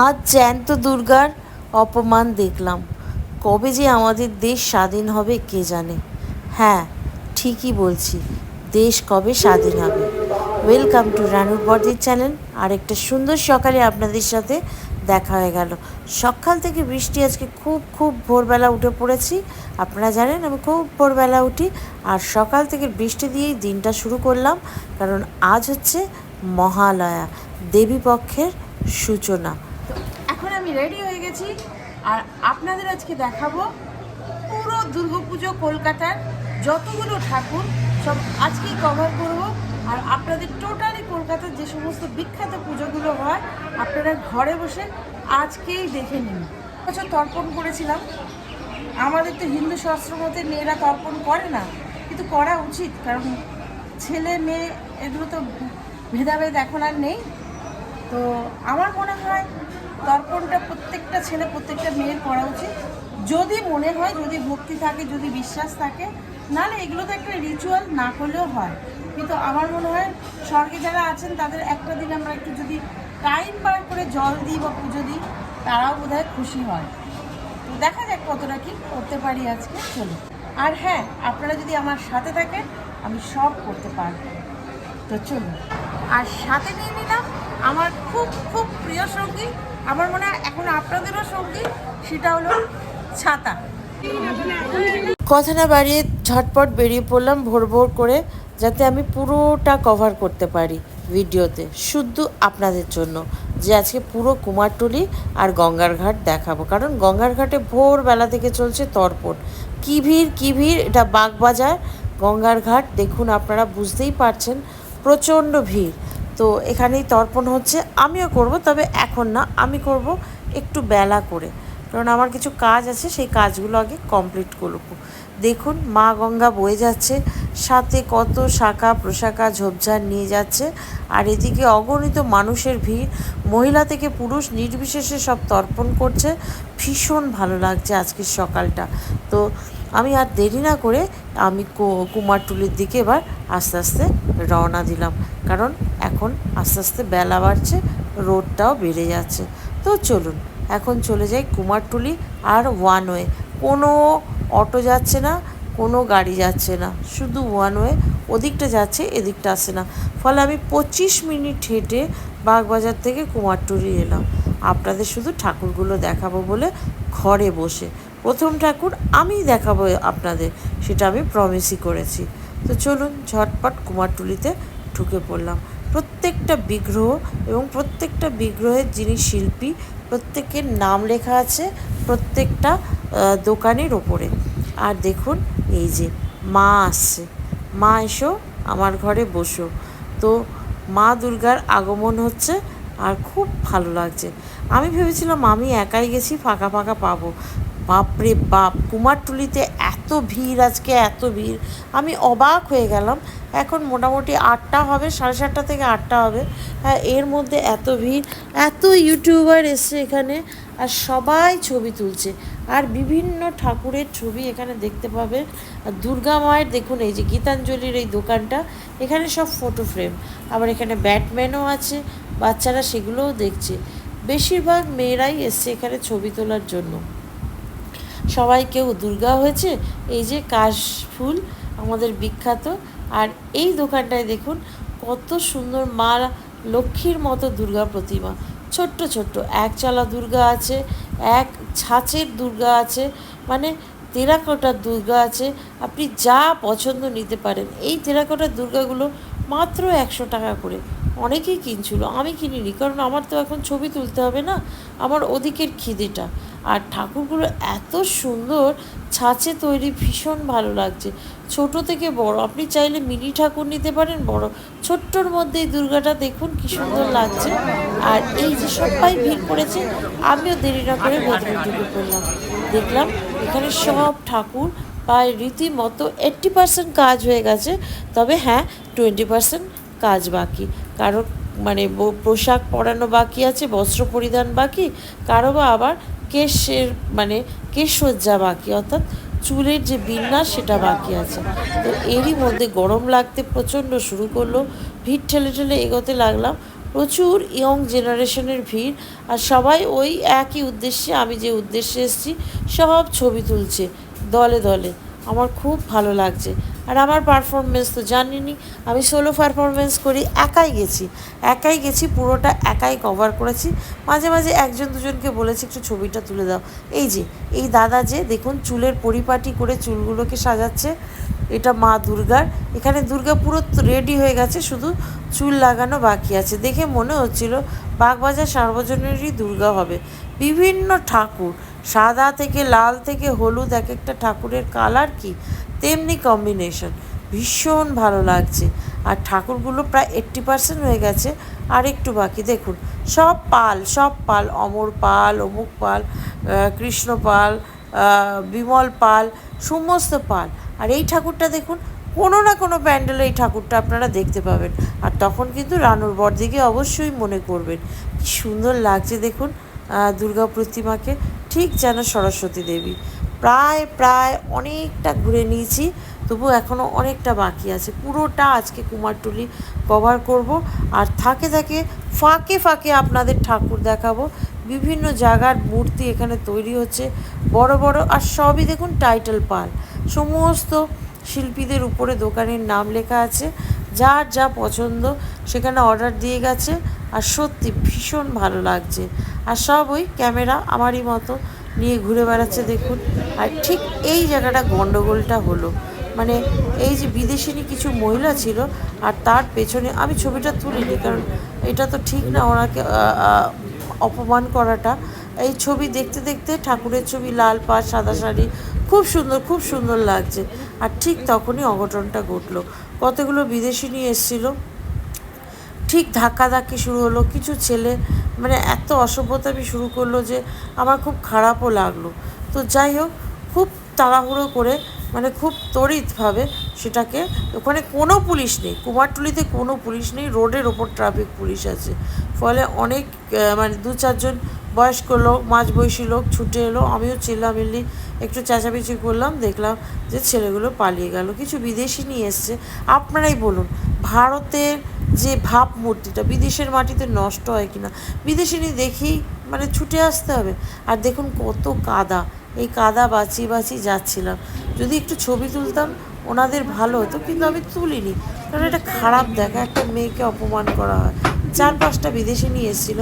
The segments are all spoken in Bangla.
আজ জ্যান্ত দুর্গার অপমান দেখলাম। কবে যে আমাদের দেশ স্বাধীন হবে কে জানে? হ্যাঁ ঠিকই বলছি, দেশ কবে স্বাধীন হবে? ওয়েলকাম টু রানুর বর্দির চ্যানেল আর একটা সুন্দর সকালে আপনাদের সাথে দেখা হয়ে গেল। সকাল থেকে বৃষ্টি আজকে খুব খুব ভোরবেলা উঠে পড়েছি। আপনারা জানেন আমি খুব ভোরবেলা উঠি আর সকাল থেকে বৃষ্টি দিয়েই দিনটা শুরু করলাম। কারণ আজ হচ্ছে মহালয়া দেবী পক্ষের সূচনা। আমি রেডি হয়ে গেছি। আর আপনাদের আজকে দেখাবো পুরো দুর্গাপুজো কলকাতার যতগুলো ঠাকুর, সব আজকেই কভার করব। আর আপনাদের টোটালি কলকাতার যে সমস্ত বিখ্যাত পুজোগুলো হয়, আপনারা ঘরে বসে আজকেই দেখে নিন। বছর তর্পণ করেছিলাম। আমাদের তো হিন্দু শাস্ত্র মতে মেয়েরা তর্পণ করে না, কিন্তু করা উচিত। কারণ ছেলে মেয়ে, এগুলো তো ভেদাভেদ এখন আর নেই। তো আমার মনে হয় তর্পণটা প্রত্যেকটা ছেলে, প্রত্যেকটা মেয়ের করা উচিত। যদি মনে হয়, যদি ভক্তি থাকে, যদি বিশ্বাস থাকে, নাহলে এগুলো তো একটা রিচুয়াল না করলেও হয়। কিন্তু আমার মনে হয়, স্বর্গে যারা আছেন, তাদের একটা দিন আমরা একটু যদি টাইম বার করে জল দিই বা পুজো দিই, তারাও বোধহয় খুশি হয়। তো দেখা যাক কতটা কি করতে পারি আজকে চলো আর হ্যাঁ আপনারা যদি আমার সাথে থাকেন, আমি সব করতে পারব। তো চলুন। আর সাথে নিয়ে নিলাম আমার খুব খুব প্রিয় সঙ্গী আমার মনে হয় এখন আপনাদেরও সঙ্গী, সেটা হলো ছাতা। কথা না বাড়িয়ে ঝটপট বেরিয়ে পড়লাম ভোর ভোর করে, যাতে আমি পুরোটা কভার করতে পারি ভিডিওতে, শুধু আপনাদের জন্য। যে আজকে পুরো কুমারটুলি আর গঙ্গার ঘাট দেখাবো। কারণ গঙ্গার ঘাটে ভোরবেলা থেকে চলছে তর্পণ। কী ভিড় কী ভিড়, এটা বাগবাজার, গঙ্গার ঘাট, দেখুন আপনারা বুঝতেই পারছেন, প্রচণ্ড ভিড়। তো এখানেই তর্পণ হচ্ছে। আমিও করব, তবে এখন না, আমি করব একটু বেলা করে। কারণ আমার কিছু কাজ আছে, সেই কাজগুলো আগে কমপ্লিট করব দেখুন, মা গঙ্গা বয়ে যাচ্ছে, সাথে কত শাখা প্রশাখা ঝোপঝাড় নিয়ে যাচ্ছে, আর এদিকে অগণিত মানুষের ভিড়। মহিলা থেকে পুরুষ নির্বিশেষে সব তর্পণ করছে। ভীষণ ভালো লাগছে আজকের সকালটা। তো আমি আর দেরি না করে আমি কুমারটুলির দিকে এবার আস্তে আস্তে রওনা দিলাম। কারণ এখন আস্তে আস্তে বেলা বাড়ছে রোডটাও বেড়ে যাচ্ছে। তো চলুন, এখন চলে যাই কুমারটুলি আর ওয়ান ওয়ে কোনো অটো যাচ্ছে না, কোনো গাড়ি যাচ্ছে না। শুধু ওয়ান ওয়ে ওদিকটা যাচ্ছে, এদিকটা আসে না। ফলে আমি পঁচিশ মিনিট হেঁটে বাগবাজার থেকে কুমারটুলি এলাম। আপনাদের শুধু ঠাকুরগুলো দেখাবো বলে ঘরে বসে। প্রথম ঠাকুর আমিই দেখাবো আপনাদের, সেটা আমি প্রমিসই করেছি। তো চলুন ঝটপট কুমারটুলিতে ঢুকে পড়লাম। প্রত্যেকটা বিগ্রহ এবং প্রত্যেকটা বিগ্রহের যিনি শিল্পী, প্রত্যেকের নাম লেখা আছে প্রত্যেকটা দোকানের ওপরে। আর দেখুন, এই যে মা আসছে। মা এসো, আমার ঘরে বসো। তো মা দুর্গার আগমন হচ্ছে আর খুব ভালো লাগছে। আমি ভেবেছিলাম আমি একাই গেছি, ফাঁকা ফাঁকা পাবো। বাপরে বাপ, কুমারটুলিতে এত ভিড় আজকে, এত ভিড়। আমি অবাক হয়ে গেলাম। এখন মোটামুটি আটটা হবে, সাড়ে সাতটা থেকে আটটা হবে। হ্যাঁ এর মধ্যে এত ভিড়, এত ইউটিউবার এসছে এখানে, আর সবাই ছবি তুলছে। আর বিভিন্ন ঠাকুরের ছবি এখানে দেখতে পাবে। আর দুর্গা মায়ের দেখুন, এই যে গীতাঞ্জলির এই দোকানটা, এখানে সব ফটো ফ্রেম আবার এখানে ব্যাটম্যানও আছে, বাচ্চারা সেগুলোও দেখছে। বেশিরভাগ মেয়েরাই এসছে এখানে ছবি তোলার জন্য। সবাই কেউ দুর্গা হয়েছে। এই যে কাশ ফুল, আমাদের বিখ্যাত। আর এই দোকানটায় দেখুন, কত সুন্দর মা লক্ষ্মীর মতো দুর্গা প্রতিমা। ছোট্ট ছোট্ট। একচালা দুর্গা আছে, এক ছাঁচের দুর্গা আছে মানে টেরাকোটার দুর্গা আছে। আপনি যা পছন্দ নিতে পারেন। এই টেরাকোটার দুর্গাগুলো মাত্র একশো টাকা করে। অনেকেই কিনছিল, আমি কিনিনি, কারণ আমার তো এখন ছবি তুলতে হবে না, আমার ওদিকের খিদেটা। আর ঠাকুরগুলো এত সুন্দর, ছাঁচে তৈরি ভীষণ ভালো লাগছে। ছোট থেকে বড়, আপনি চাইলে মিনি ঠাকুর নিতে পারেন, বড়, ছোট্টর মধ্যে এই দুর্গাটা দেখুন কি সুন্দর লাগছে। আর এই যে সবাই ভিড় করেছে, আমিও দেরি না করে ভেতরে ঢুকে পড়লাম। দেখলাম এখানে সব ঠাকুর, প্রায় রীতিমতো এইট্টি পার্সেন্ট কাজ হয়ে গেছে, তবে হ্যাঁ টোয়েন্টি পার্সেন্ট কাজ বাকি। কারও মানে পোশাক পরানো বাকি আছে, বস্ত্র পরিধান বাকি, কারও বা আবার কেশের মানে কেশসজ্জা বাকি, অর্থাৎ চুলের যে বিন্যাস সেটা বাকি আছে। তো এরই মধ্যে গরম লাগতে প্রচণ্ড শুরু করল, ভিড় ঠেলে ঠেলে এগোতে লাগলাম। প্রচুর ইয়ং জেনারেশনের ভিড়, আর সবাই ওই একই উদ্দেশ্যে, আমি যে উদ্দেশ্যে এসেছি, সব ছবি তুলছে, দলে দলে। আমার খুব ভালো লাগছে। আর আমার পারফরমেন্স তো জানিনি। আমি সোলো পারফরমেন্স করি, একাই গেছি। একাই গেছি, পুরোটা একাই কভার করেছি। মাঝে মাঝে একজন দুজনকে বলেছি, একটু ছবিটা তুলে দাও। এই যে, এই দাদা যে, দেখুন চুলের পরিপাটি করে চুলগুলোকে সাজাচ্ছে। এটা মা দুর্গার। এখানে দুর্গা পুরো রেডি হয়ে গেছে, শুধু চুল লাগানো বাকি আছে। দেখে মনে হচ্ছিল বাগবাজার সার্বজনীনই দুর্গা হবে। বিভিন্ন ঠাকুর, সাদা থেকে লাল থেকে হলুদ, এক একটা ঠাকুরের কালার কি? তেমনি কম্বিনেশন ভীষণ ভালো লাগছে। আর ঠাকুরগুলো প্রায় এইট্টি পার্সেন্ট হয়ে গেছে। আর একটু বাকি দেখুন, সব পাল সব পাল, অমর পাল, অমুক পাল কৃষ্ণ পাল বিমল পাল, সমস্ত পাল। আর এই ঠাকুরটা দেখুন, কোনো না কোনো প্যান্ডেলে এই ঠাকুরটা আপনারা দেখতে পাবেন। আর তখন কিন্তু রানুর বরদিকে অবশ্যই মনে করবেন। কি সুন্দর লাগছে দেখুন দুর্গা প্রতিমাকে, ঠিক যেন সরস্বতী দেবী। প্রায় প্রায় অনেকটা ঘুরে নিয়েছি তবু এখনও অনেকটা বাকি আছে। পুরোটা আজকে কুমারটুলি কভার করব। আর থাকে থাকে, ফাঁকে ফাঁকে আপনাদের ঠাকুর দেখাবো। বিভিন্ন জায়গার মূর্তি এখানে তৈরি হচ্ছে, বড় বড়, আর সবই দেখুন টাইটেল পাল। সমস্ত শিল্পীদের উপরে দোকানের নাম লেখা আছে, যার যা পছন্দ সেখানে অর্ডার দিয়ে গেছে। আর সত্যি ভীষণ ভালো লাগছে। আর সব ওই ক্যামেরা আমারই মতো। নিয়ে ঘুরে বেড়াচ্ছে দেখুন। আর ঠিক এই জায়গাটা গন্ডগোলটা হলো। মানে এই যে বিদেশিনী কিছু মহিলা ছিল, আর তার পেছনে আমি ছবিটা তুলিনি, কারণ এটা তো ঠিক না, ওনাকে অপমান করাটা। এই ছবি দেখতে দেখতে ঠাকুরের ছবি, লাল পাড়, সাদা শাড়ি, খুব সুন্দর খুব সুন্দর লাগছে। আর ঠিক তখনই অঘটনটা ঘটলো। কতগুলো বিদেশি নিয়ে এসেছিল? ঠিক ধাক্কাধাক্কি শুরু হলো, কিছু ছেলে মানে এত অসভ্যতামি শুরু করল যে আমার খুব খারাপও লাগল। তো যাই হোক, খুব তাড়াহুড়ো করে মানে খুব তড়িৎভাবে সেটাকে, ওখানে কোনো পুলিশ নেই, কুমারটুলিতে কোনো পুলিশ নেই, রোডের ওপর ট্রাফিক পুলিশ আছে। ফলে অনেক মানে দু চারজন বয়স্ক লোক, মাঝবয়সী লোক ছুটে এলো, আমিও চিল্লামিল্লি একটু চেঁচামেচি করলাম, দেখলাম যে ছেলেগুলো পালিয়ে গেল। কিছু বিদেশি নিয়ে এসছে, আপনারাই বলুন, ভারতের যে ভাবমূর্তিটা বিদেশের মাটিতে নষ্ট হয় কিনা বিদেশিনি দেখেই মানে ছুটে আসতে হবে। আর দেখুন কত কাদা এই কাদা বাঁচিয়ে বাঁচিয়ে যাচ্ছিলাম। যদি একটু ছবি তুলতাম ওনাদের ভালো হতো কিন্তু আমি তুলিনি। কারণ এটা খারাপ দেখা একটা মেয়েকে অপমান করা হয়। চার পাঁচটা বিদেশি নিয়ে এসেছিল।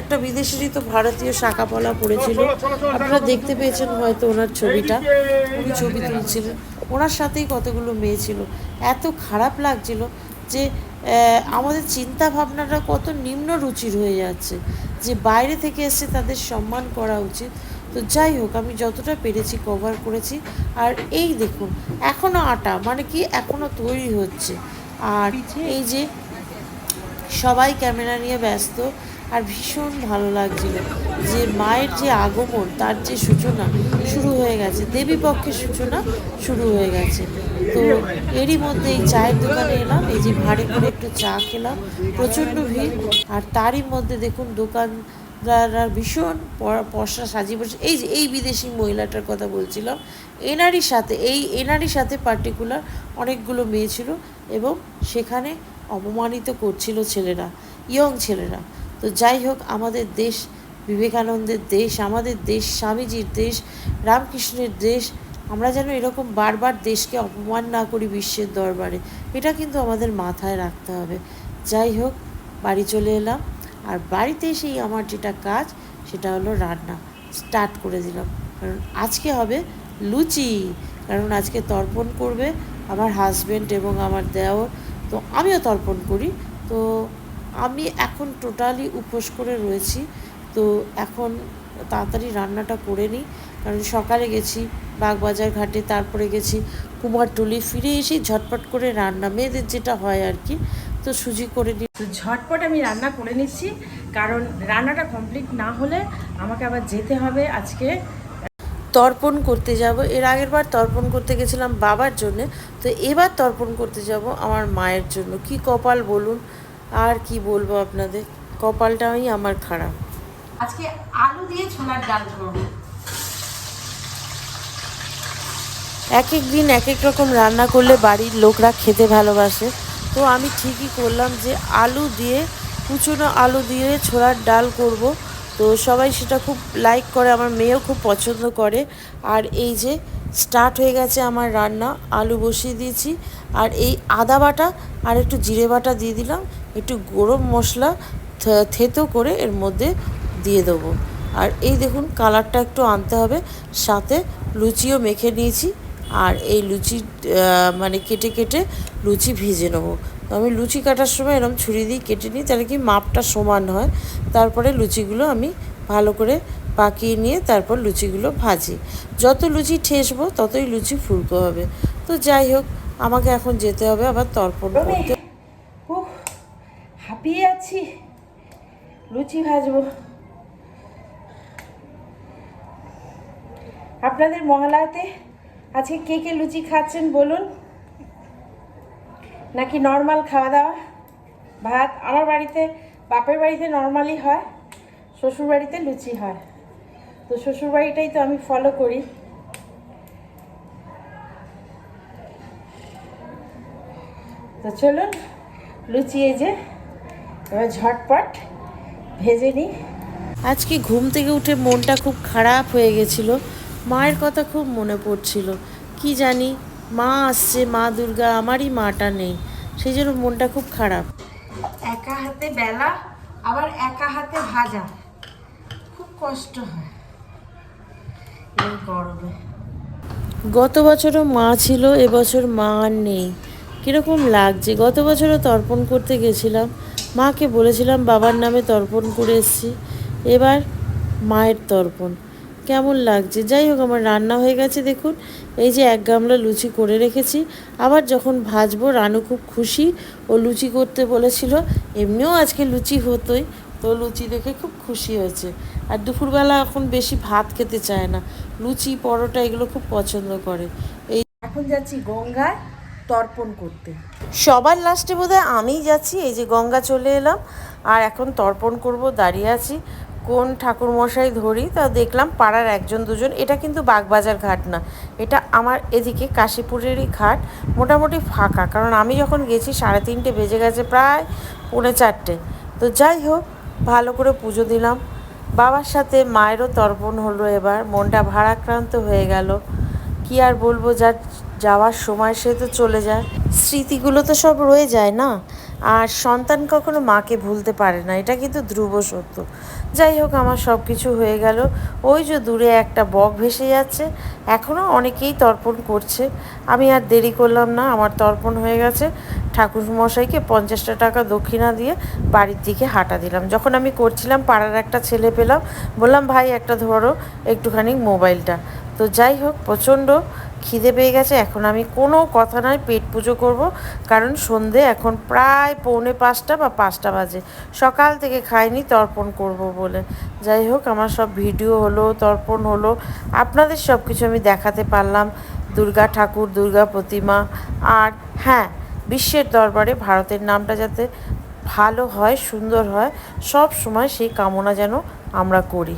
একটা বিদেশিরই তো ভারতীয় শাখা পলা পড়েছিল। আপনারা দেখতে পেয়েছেন হয়তো ওনার ছবিটা। উনি ছবি তুলছিলেন। ওনার সাথেই কতগুলো মেয়ে ছিল। এত খারাপ লাগছিল যে আমাদের চিন্তা ভাবনাটা কত নিম্ন রুচির হয়ে যাচ্ছে যে বাইরে থেকে এসে তাদের সম্মান করা উচিত। তো যাই হোক আমি যতটা পেরেছি কভার করেছি। আর এই দেখুন এখনও আটা মানে কি এখনও তৈরি হচ্ছে। আর এই যে সবাই ক্যামেরা নিয়ে ব্যস্ত আর ভীষণ ভালো লাগছিল যে মায়ের যে আগমন তার যে সূচনা শুরু হয়ে গেছে দেবী পক্ষের সূচনা শুরু হয়ে গেছে। তো এরই মধ্যে এই চায়ের দোকানে এলাম, এই যে ভাড়ে করে একটু চা খেলাম, প্রচণ্ড ভিড়। আর তারই মধ্যে দেখুন, দোকানদাররা ভীষণ পশা সাজিয়ে বসে এই যে, এই বিদেশি মহিলাটার কথা বলছিলাম, এনারই সাথে, এই এনারই সাথে পার্টিকুলার অনেকগুলো মেয়ে ছিল এবং সেখানে অপমানিত করছিল ছেলেরা ইয়ং ছেলেরা। তো যাই হোক, আমাদের দেশ, বিবেকানন্দের দেশ, আমাদের দেশ, স্বামীজির দেশ, রামকৃষ্ণের দেশ আমরা যেন এরকম বারবার দেশকে অপমান না করি বিশ্বের দরবারে, এটা কিন্তু আমাদের মাথায় রাখতে হবে। যাই হোক, বাড়ি চলে এলাম। আর বাড়িতে এসেই আমার যেটা কাজ, সেটা হলো রান্না। স্টার্ট করে দিলাম। কারণ আজকে হবে লুচি। কারণ আজকে তর্পণ করবে আমার হাজবেন্ড এবং আমার দেওর। তো আমিও তর্পণ করি। তো আমি এখন টোটালি উপোস করে রয়েছি। তো এখন তাড়াতাড়ি রান্নাটা করে নিই। কারণ সকালে গেছি বাগবাজার ঘাটে তারপরে গেছি কুমারটুলি ফিরে এসেই ঝটপট করে রান্না মেয়েদের যেটা হয় আর কি তো সুজি করে নিই। তো ঝটপট আমি রান্না করে নিচ্ছি কারণ রান্নাটা কমপ্লিট না হলে আমাকে আবার যেতে হবে আজকে। তর্পণ করতে যাব এর আগের বার তর্পণ করতে গেছিলাম বাবার জন্যে তো এবার তর্পণ করতে যাব আমার মায়ের জন্য। কি কপাল বলুন আর কি বলব আপনাদের? কপালটাই আমার খারাপ। আজকে আলু দিয়ে ছোলার ডাল করব। এক এক দিন এক এক রকম রান্না করলে বাড়ির লোকরা খেতে ভালোবাসে। তো আমি ঠিকই করলাম যে আলু দিয়ে, কুচনো আলু দিয়ে ছোলার ডাল করব। তো সবাই সেটা খুব লাইক করে, আমার মেয়েও খুব পছন্দ করে। আর এই যে স্টার্ট হয়ে গেছে আমার রান্না, আলু বসিয়ে দিয়েছি। আর এই আদা বাটা আর একটু জিরে বাটা দিয়ে দিলাম। একটু গরম মশলা থেতো করে এর মধ্যে দিয়ে দেবো। আর এই দেখুন কালারটা একটু আনতে হবে। সাথে লুচিও মেখে নিয়েছি। আর এই লুচি মানে কেটে কেটে লুচি ভেজে নেব। তো আমি লুচি কাটার সময় এরকম ছুরি দিয়ে কেটে নিই তাহলে কি মাপটা সমান হয়? তারপরে লুচিগুলো আমি ভালো করে পাকিয়ে নিয়ে তারপর লুচিগুলো ভাজি। যত লুচি ঠেসবো ততই লুচি ফুলকো হবে। তো যাই হোক আমাকে এখন যেতে হবে আবার তর্পণ করতে। হাঁপিয়ে আছি। লুচি ভাজবো। আপনাদের মহালয়াতে আজকে কে কে লুচি খাচ্ছেন বলুন? নাকি নর্মাল খাওয়া দাওয়া? ভাত? আমার বাড়িতে, বাপের বাড়িতে নর্মালি হয়, শ্বশুর বাড়িতে লুচি হয়। তো শ্বশুর বাড়িটাই তো আমি ফলো করি। তো চলুন, লুচি এই যে, এবার ঝটপট ভেজে নিই। আজকে ঘুম থেকে উঠে মনটা খুব খারাপ হয়ে গেছিল। মায়ের কথা খুব মনে পড়ছিল। কি জানি মা আসছে মা দুর্গা আমারই মাটা নেই। সেই জন্য মনটা খুব খারাপ। একা হাতে বেলা আবার একা হাতে ভাজা। খুব কষ্ট হয় এই গরমে। গত বছরও মা ছিল এবছর মা আর নেই। কীরকম লাগছে? গত বছরও তর্পণ করতে গেছিলাম। মাকে বলেছিলাম বাবার নামে তর্পণ করে এসেছি। এবার মায়ের তর্পণ। কেমন লাগছে? যাই হোক আমার রান্না হয়ে গেছে দেখুন। এই যে এক গামলা লুচি করে রেখেছি। আবার যখন ভাজবো রানু খুব খুশি। ও লুচি করতে বলেছিল এমনিও আজকে লুচি হতোই। তো লুচি দেখে খুব খুশি হয়েছে। আর দুপুরবেলা এখন বেশি ভাত খেতে চায় না। লুচি পরোটা এগুলো খুব পছন্দ করে। এই এখন যাচ্ছি গঙ্গায় তর্পণ করতে। সবার লাস্টে বোধহয় আমিই যাচ্ছি। এই যে গঙ্গা চলে এলাম। আর এখন তর্পণ করব দাঁড়িয়ে আছি। কোন ঠাকুর মশাই ধরি তা দেখলাম পাড়ার একজন দুজন। এটা কিন্তু বাগবাজার ঘাট না। এটা আমার এদিকে কাশীপুরেরই ঘাট। মোটামুটি ফাঁকা। কারণ আমি যখন গেছি সাড়ে তিনটে বেজে গেছে প্রায় পৌনে চারটে। তো যাই হোক, ভালো করে পুজো দিলাম। বাবার সাথে মায়েরও তর্পণ হলো এবার। মনটা ভারাক্রান্ত হয়ে গেল। কি আর বলব, যার যাওয়ার সময় সে তো চলে যায়। স্মৃতিগুলো তো সব রয়ে যায় না? আর সন্তান কখনো মাকে ভুলতে পারে না, এটা কিন্তু ধ্রুব সত্য। যাই হোক, আমার সব কিছু হয়ে গেল। ওই যে দূরে একটা বক ভেসে যাচ্ছে, এখনও অনেকেই তর্পণ করছে। আমি আর দেরি করলাম না, আমার তর্পণ হয়ে গেছে। ঠাকুর মশাইকে পঞ্চাশটা টাকা দক্ষিণা দিয়ে বাড়ির দিকে হাঁটা দিলাম। যখন আমি করছিলাম, পাড়ার একটা ছেলে পেলাম, বললাম, ভাই, একটা ধরো, একটুখানি মোবাইলটা। তো যাই হোক, প্রচণ্ড খিদে পেয়ে গেছে, এখন আমি কোনো কথা নয়, পেট পুজো করব। কারণ সন্ধে এখন প্রায় পৌনে পাঁচটা বা পাঁচটা বাজে। সকাল থেকে খাইনি, তর্পণ করব বলে। যাই হোক, আমার সব ভিডিও হলো, তর্পণ হলো। আপনাদের সব কিছু আমি দেখাতে পারলাম। দুর্গা ঠাকুর, দুর্গা প্রতিমা আর হ্যাঁ বিশ্বের দরবারে ভারতের নামটা যাতে ভালো হয়, সুন্দর হয়, সব সময় সেই কামনা যেন আমরা করি।